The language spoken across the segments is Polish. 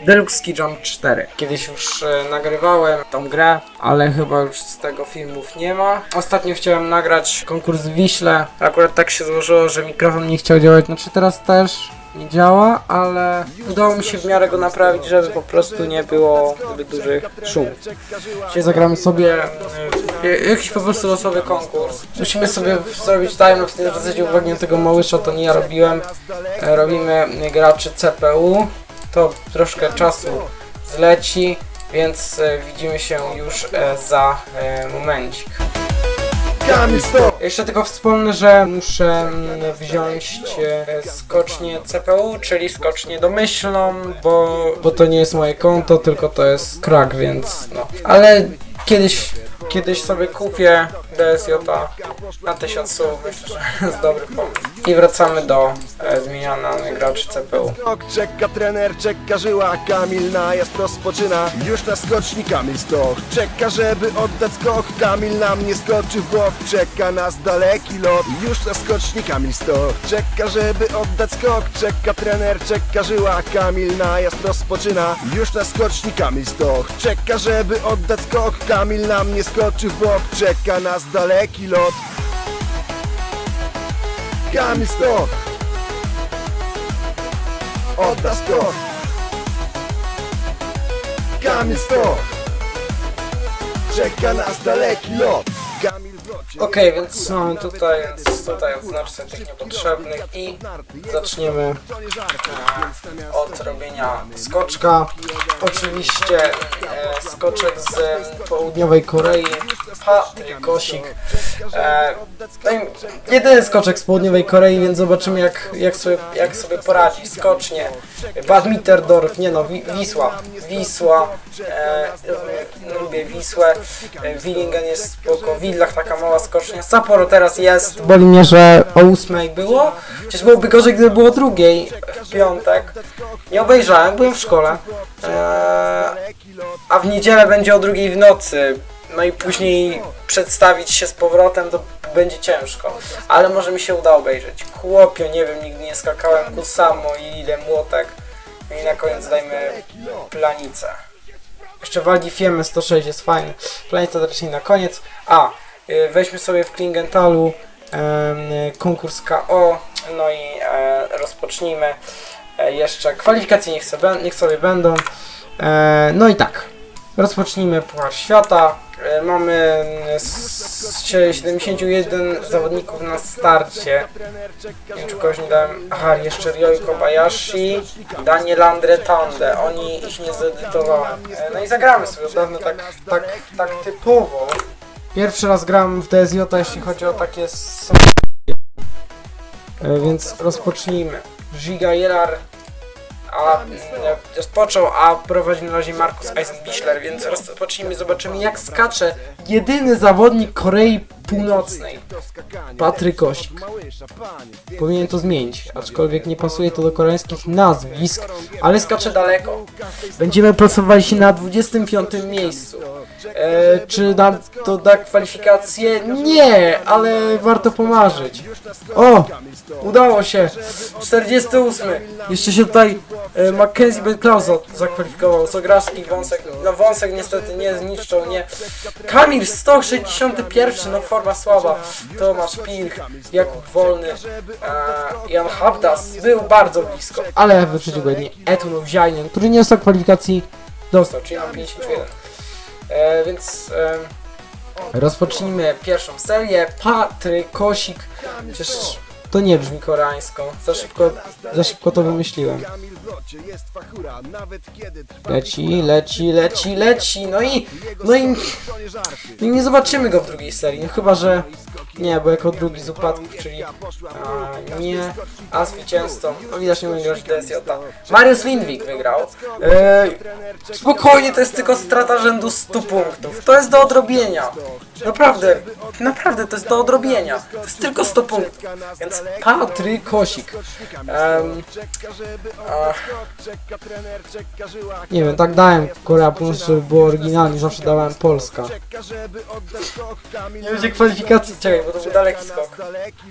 Deluxe Ski Jump 4. Kiedyś już e, nagrywałem tą grę, ale chyba już z tego filmów nie ma. Ostatnio chciałem nagrać konkurs w Wiśle. Akurat tak się złożyło, że mikrofon nie chciał działać. Znaczy teraz też nie działa, ale udało mi się w miarę go naprawić, żeby po prostu nie było zbyt dużych szumów. Dzisiaj zagramy sobie e, jakiś po prostu losowy konkurs. Musimy sobie zrobić timelapse, nie zwracajcie uwagi na tego małysza, to nie ja robiłem. E, Robimy graczy CPU. To troszkę czasu zleci, więc e, widzimy się już e, za e, momencik. Jeszcze tylko wspomnę, że muszę mm, wziąć skocznię CPU, czyli skocznię domyślną, bo, bo to nie jest moje konto, tylko to jest krak, więc no. Ale kiedyś, kiedyś sobie kupię DSJ na 1000 słów, myślę, że jest dobry pomysł. I wracamy do e, zmieniania graczy CPU. Czeka trener, czeka żyła Kamil najazd rozpoczyna. Już na skoczni Kamil stok Czeka, żeby oddać skok Kamil na mnie skoczy w bok Czeka nas daleki lot. Już na skoczni Kamil stok Czeka, żeby oddać skok Czeka trener, czeka żyła Kamil najazd rozpoczyna. Już na skoczni Kamil stok Czeka, żeby oddać skok Kamil na mnie skoczy w bok Czeka nas daleki lot Kamil stok Odda skok Kamil stop Czeka nas daleki lot Okej, więc mamy tutaj, tutaj odznaczę sobie tych niepotrzebnych i zaczniemy e, od robienia skoczka. Oczywiście e, skoczek z południowej Korei, Patrykosik. E, no jedyny skoczek z południowej Korei, więc zobaczymy jak, jak, sobie, jak sobie poradzi. Skocznie. Bad Mitterdorf, nie no, Wi Wisła. Wisła. E, lubię Wisłę. E, Willingen jest spoko. Widlach taka mała skocznia. Sapporo teraz jest. Boli mnie, że o ósmej było. Chociaż byłoby gorzej, gdyby było drugiej w piątek. Nie obejrzałem, byłem w szkole. E, a w niedzielę będzie o drugiej w nocy. No i później przedstawić się z powrotem to będzie ciężko. Ale może mi się uda obejrzeć. Chłopio, nie wiem, nigdy nie skakałem ku samo i ile młotek. No i na koniec dajmy planicę. Jeszcze Waldi Fiemy 106 jest fajny. Planica to raczej na koniec. A, weźmy sobie w Klingentalu em, konkurs KO. No i e, rozpocznijmy. E, jeszcze kwalifikacje niech sobie, niech sobie będą. E, no i tak. Rozpocznijmy Puchar Świata. Mamy s- 71 zawodników na starcie. Nie wiem, czy kogoś nie dałem. Aha, jeszcze Ryoi Kobayashi, Daniel Andretande. Oni ich nie zedytowałem. No i zagramy sobie od dawna tak, tak, tak typowo. Pierwszy raz gram w DSJ, jeśli chodzi o takie E, Więc rozpocznijmy. Giga Jelar a rozpoczął, a prowadzi na razie Markus Eisenbichler, więc rozpocznijmy, zobaczymy jak skacze jedyny zawodnik Korei Północnej. Patryk Osik. Powinien to zmienić, aczkolwiek nie pasuje to do koreańskich nazwisk, ale skacze daleko. Będziemy pracowali na 25 miejscu. E, czy nam to da kwalifikację? Nie, ale warto pomarzyć. O! Udało się! 48. Jeszcze się tutaj e, Mackenzie Benklauso zakwalifikował. Sograski, Wąsek. No Wąsek niestety nie zniszczą, nie. Kamil 161. No forma słaba. Tomasz Pilch, Jakub Wolny, e, Jan Habdas. Był bardzo blisko. Ale wyprzedził go jedynie Etun który nie dostał kwalifikacji. Dostał, czyli mam 51. E, więc e, rozpocznijmy pierwszą serię. Patryk Kosik. Przecież to nie brzmi koreańsko. Za szybko, za szybko to wymyśliłem. Leci, leci, leci, leci. No i, no i, no i nie zobaczymy go w drugiej serii. No chyba, że nie, bo jako drugi z upadków, czyli a, nie, a zwycięzcą. No widać nie umie grać DSJ. Mariusz Lindwik wygrał. E, spokojnie, to jest tylko strata rzędu 100 punktów. To jest do odrobienia. Naprawdę, naprawdę to jest do odrobienia. To jest tylko 100 punktów. Więc Patryk Kosik. Czeka żyła nie wiem, tak dałem Korea Północ, żeby było oryginalnie, zawsze dawałem Polska. Nie będzie kwalifikacji, czekaj, bo to był daleki skok. Daleki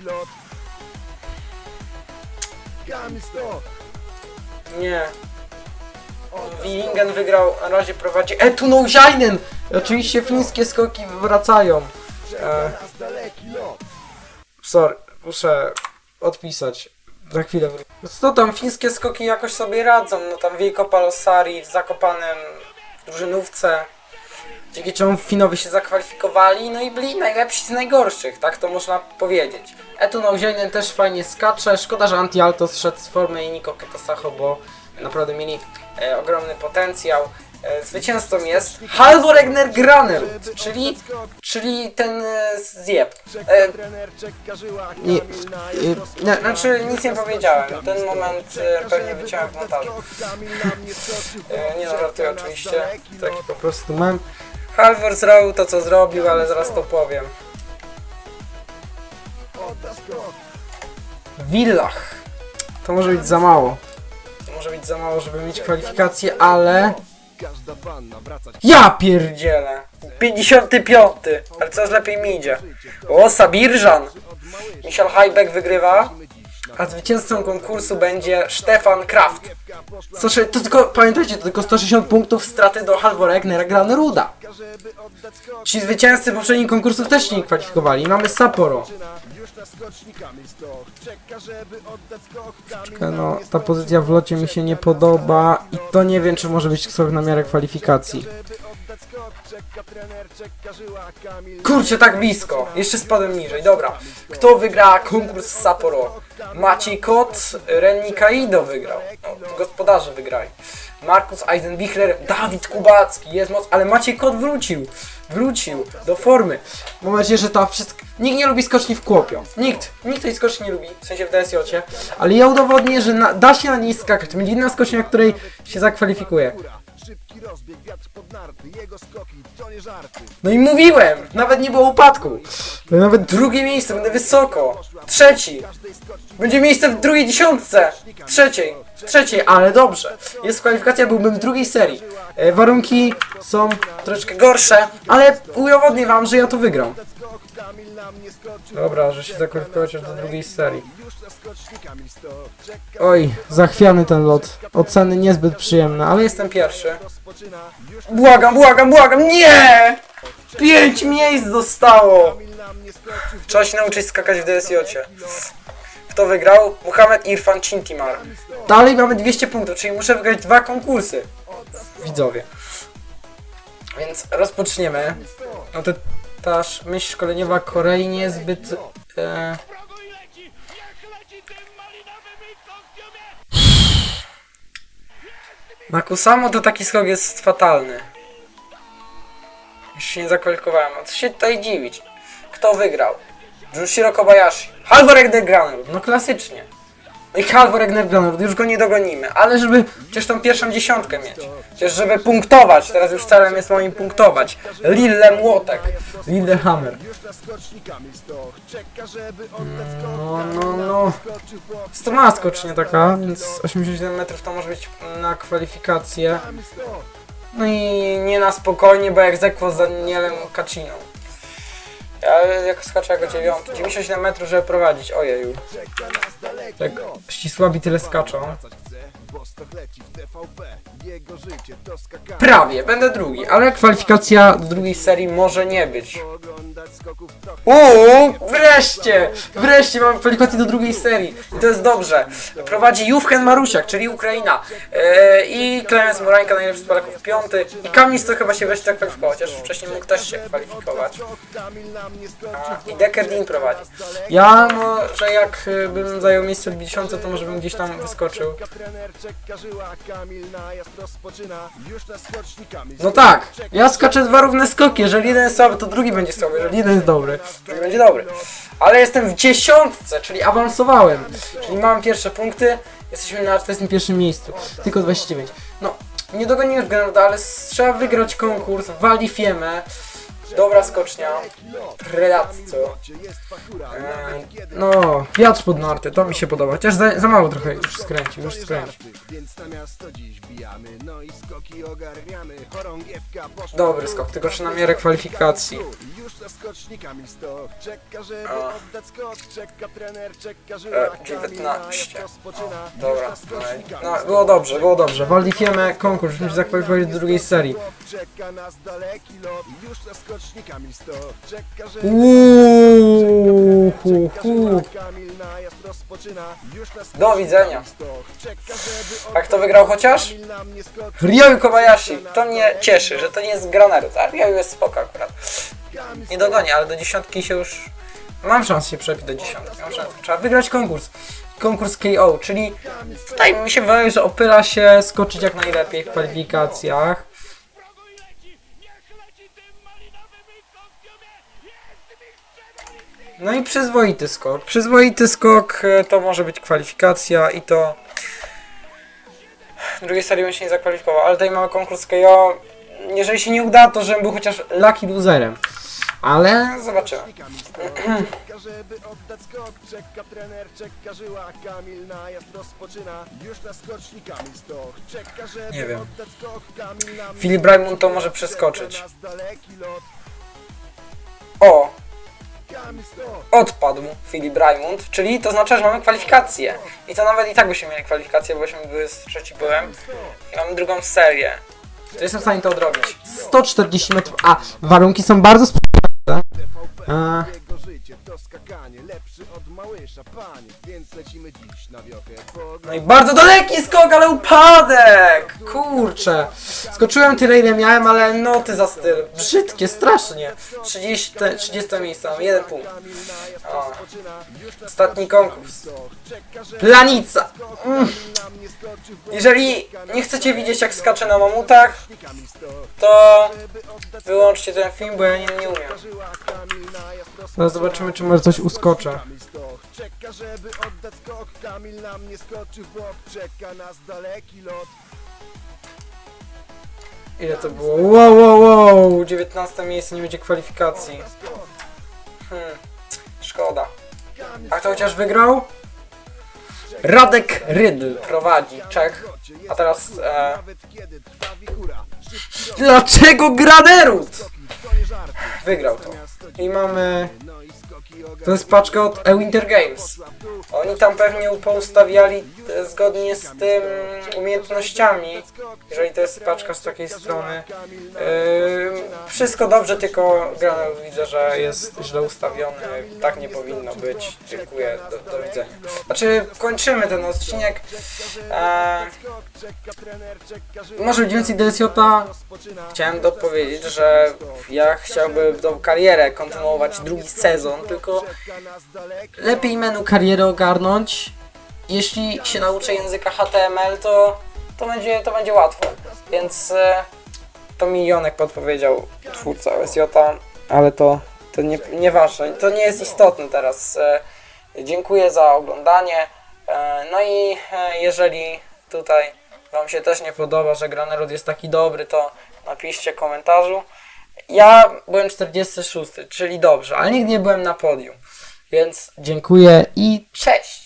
Willingen wygrał, na razie prowadzi Etunoziainen! Oczywiście fińskie skoki wracają. E, sorry, muszę odpisać. Za chwilę wrócę. Co tam, fińskie skoki jakoś sobie radzą. No tam Wielkopalosari w Zakopanem w drużynówce. Dzięki czemu Finowie się zakwalifikowali, no i byli najlepsi z najgorszych, tak to można powiedzieć. Etu Nauziainen też fajnie skacze, szkoda, że Anti-Alto zszedł z formy i Niko Ketosacho, bo naprawdę mieli e, ogromny potencjał. E, zwycięzcą jest Halvor Egner Granerud, czyli, czyli ten e, zjeb. E, nie, nie, znaczy nic nie powiedziałem, ten moment e, pewnie wyciąłem w montażu. E, nie no, żartuję oczywiście, taki po prostu mam. Halvor zrobił to co zrobił, ale zaraz to powiem. Villach. To może być za mało. To może być za mało, żeby mieć kwalifikacje, ale... Ja pierdzielę! 55! Ale coraz lepiej mi idzie. O, Sabirżan! Michal Hajbek wygrywa. A zwycięzcą konkursu będzie Stefan Kraft. 106, to tylko, pamiętajcie, to tylko 160 punktów straty do Halvor Egnera Graneruda. Ci zwycięzcy poprzednich konkursów też się nie kwalifikowali. Mamy Sapporo. Czeka, No, ta pozycja w locie mi się nie podoba i to nie wiem, czy może być skok na miarę kwalifikacji. Kurczę, tak blisko. Jeszcze spadłem niżej. Dobra. Kto wygra konkurs Sapporo? Maciej Kot, Renni Kaido wygrał. No, gospodarze wygrali. Markus Eisenbichler, Dawid Kubacki, jest moc, ale Maciej Kot wrócił. Wrócił do formy. Mam nadzieję, że ta wszystko... Nikt nie lubi skoczni w Kłopio. Nikt. Nikt tej skoczni nie lubi, w sensie w DSJ-cie. Ale ja udowodnię, że na, da się na niej skakać. To będzie jedna skocznia, której się zakwalifikuje. Szybki rozbieg, wiatr pod narty. Jego skoki to nie żarty. No i mówiłem! Nawet nie było upadku. To nawet drugie miejsce, będę wysoko. Trzeci. Będzie miejsce w drugiej dziesiątce. Trzeciej. Trzeciej, ale dobrze. Jest kwalifikacja, byłbym w drugiej serii. E, warunki są troszeczkę gorsze, ale udowodnię wam, że ja to wygram. Dobra, że się zakwalifikować do drugiej serii. Oj, zachwiany ten lot. Oceny niezbyt przyjemne, ale jestem pierwszy. Błagam, błagam, błagam, nie! Pięć miejsc zostało! Trzeba się nauczyć skakać w DSJ-cie. Kto wygrał? Muhammad Irfan Cintimar. Dalej mamy 200 punktów, czyli muszę wygrać dwa konkursy. Widzowie. Więc rozpoczniemy. No to ta sz- myśl szkoleniowa Korei niezbyt... E, na Kusamo to taki skok jest fatalny. Się nie zakwalifikowałem. A co się tutaj dziwić? Kto wygrał? Junshiro Kobayashi. Halvor Granerud. No klasycznie. I Halvor Egner Granerud. Już go nie dogonimy. Ale żeby chociaż tą pierwszą dziesiątkę mieć. Chociaż żeby punktować. Teraz już celem jest moim punktować. Lille Młotek. Lille Hammer. No, no, no. Stroma skocznie taka, więc 87 metrów to może być na kwalifikację. No i nie na spokojnie, bo jak zekwo z Danielem Kaciną. Ja jak skaczę jako dziewiąty. 97 metrów, żeby prowadzić. Ojeju. Tak ścisłabi tyle skaczą. Prawie, będę drugi, ale kwalifikacja do drugiej serii może nie być. Uuu, wreszcie! Wreszcie mamy kwalifikację do drugiej serii. I to jest dobrze. Prowadzi Jówchen Marusiak, czyli Ukraina. Eee, I Klemens Murańka, najlepszy z Polaków, piąty. I Kamis to chyba się wreszcie zakwalifikował, chociaż wcześniej mógł też się kwalifikować. A, I Decker Dean prowadzi. Ja może jak y, bym zajął miejsce w 50, to może bym gdzieś tam wyskoczył. No tak, ja skaczę dwa równe skoki. Jeżeli jeden jest słaby, to drugi będzie słaby. Jeżeli jeden jest dobry, będzie dobry. Ale jestem w dziesiątce, czyli awansowałem. Czyli mam pierwsze punkty. Jesteśmy na 41 miejscu. Tylko 29. No, nie dogoniłem Grenada, ale trzeba wygrać konkurs. Wali Fiemę. Dobra skocznia. Predazzo. Eee, no, wiatr pod narty, to mi się podoba. Chociaż za, za mało trochę już skręcił, już skręcił. Dobry skok, tylko czy na miarę kwalifikacji. Że E, 19. Dobra, no, było dobrze, było dobrze. Waldifiemy konkurs, musimy się zakwalifikować do drugiej serii. Czeka nas daleki lot, już na Kamil Stoch czeka, że Uuuu, hu, hu. Kamil najazd rozpoczyna, już na skoczni Do widzenia. A kto wygrał chociaż? Ryoyu Kobayashi. To mnie cieszy, że to nie jest Granerus, a Ryoyu jest spoko akurat. Nie dogonię, ale do dziesiątki się już... Mam szansę się przebić do dziesiątki. Mam szansę. Trzeba wygrać konkurs. Konkurs KO, czyli tutaj mi się wydaje, że opyla się skoczyć jak najlepiej w kwalifikacjach. No i przyzwoity skok. Przyzwoity skok e, to może być kwalifikacja i to... W drugiej serii bym się nie zakwalifikował, ale tutaj mamy konkurs KO. Jeżeli się nie uda, to żebym był chociaż lucky loserem. Ale zobaczymy. Żeby oddać skok, czeka trener, czeka żyła, Kamil rozpoczyna, już na skoczni Kamil Stoch czeka, żeby Nie wiem. oddać skok, Kamil na Filip to może przeskoczyć. O, odpadł Filip Raimund, czyli to znaczy, że mamy kwalifikację. I to nawet i tak byśmy mieli kwalifikację, bośmy były trzeci byłem. I mamy drugą serię. To jestem w stanie to odrobić. 140 metrów. A, warunki są bardzo sprzyjające. Życie to skakanie, lepszy od Małysza, panie, więc lecimy dziś na wiochę, No i bardzo daleki skok, ale upadek! Kurczę. Skoczyłem tyle, ile miałem, ale noty za styl. Brzydkie, strasznie. 30, 30 miejsce, mam jeden punkt. O. Ostatni konkurs. Planica. Bok, Jeżeli nie chcecie widzieć, jak skaczę na mamutach, to wyłączcie ten film, bo ja nie, nie umiem. Zaraz zobaczymy, czy może coś uskoczę. Kamil Stoch czeka, żeby oddać skok, Kamil na mnie skoczy w bok, czeka nas daleki lot. Ile to było? Wow, wow, wow! 19 miejsce, nie będzie kwalifikacji. Hmm, szkoda. A kto chociaż wygrał? Radek Rydl prowadzi, Czech. A teraz, e, Nawet kiedy trwa wichura, szybki rok, Dlaczego żarty. Wygrał to. I mamy... To jest paczka od E Winter Games. Oni tam pewnie poustawiali e, zgodnie z tym umiejętnościami, jeżeli to jest paczka z takiej strony. Yy, wszystko dobrze, tylko Granel widzę, że jest źle ustawiony. Tak nie powinno być. Dziękuję, do, do widzenia. Znaczy, kończymy ten odcinek. E, może więcej DSJ-a. Chciałem dopowiedzieć, że ja chciałbym tą karierę kontynuować drugi sezon, tylko lepiej menu kariery ogarnąć. Jeśli się nauczę języka HTML, to, to, będzie, to będzie łatwo. Więc e, to milionek podpowiedział twórca OSJ, ale to, to nie, nieważne, to nie jest istotne teraz. E, dziękuję za oglądanie. E, no i jeżeli tutaj Wam się też nie podoba, że Granerud jest taki dobry, to napiszcie komentarzu. Ja byłem 46, czyli dobrze, ale nigdy nie byłem na podium. Więc dziękuję i cześć!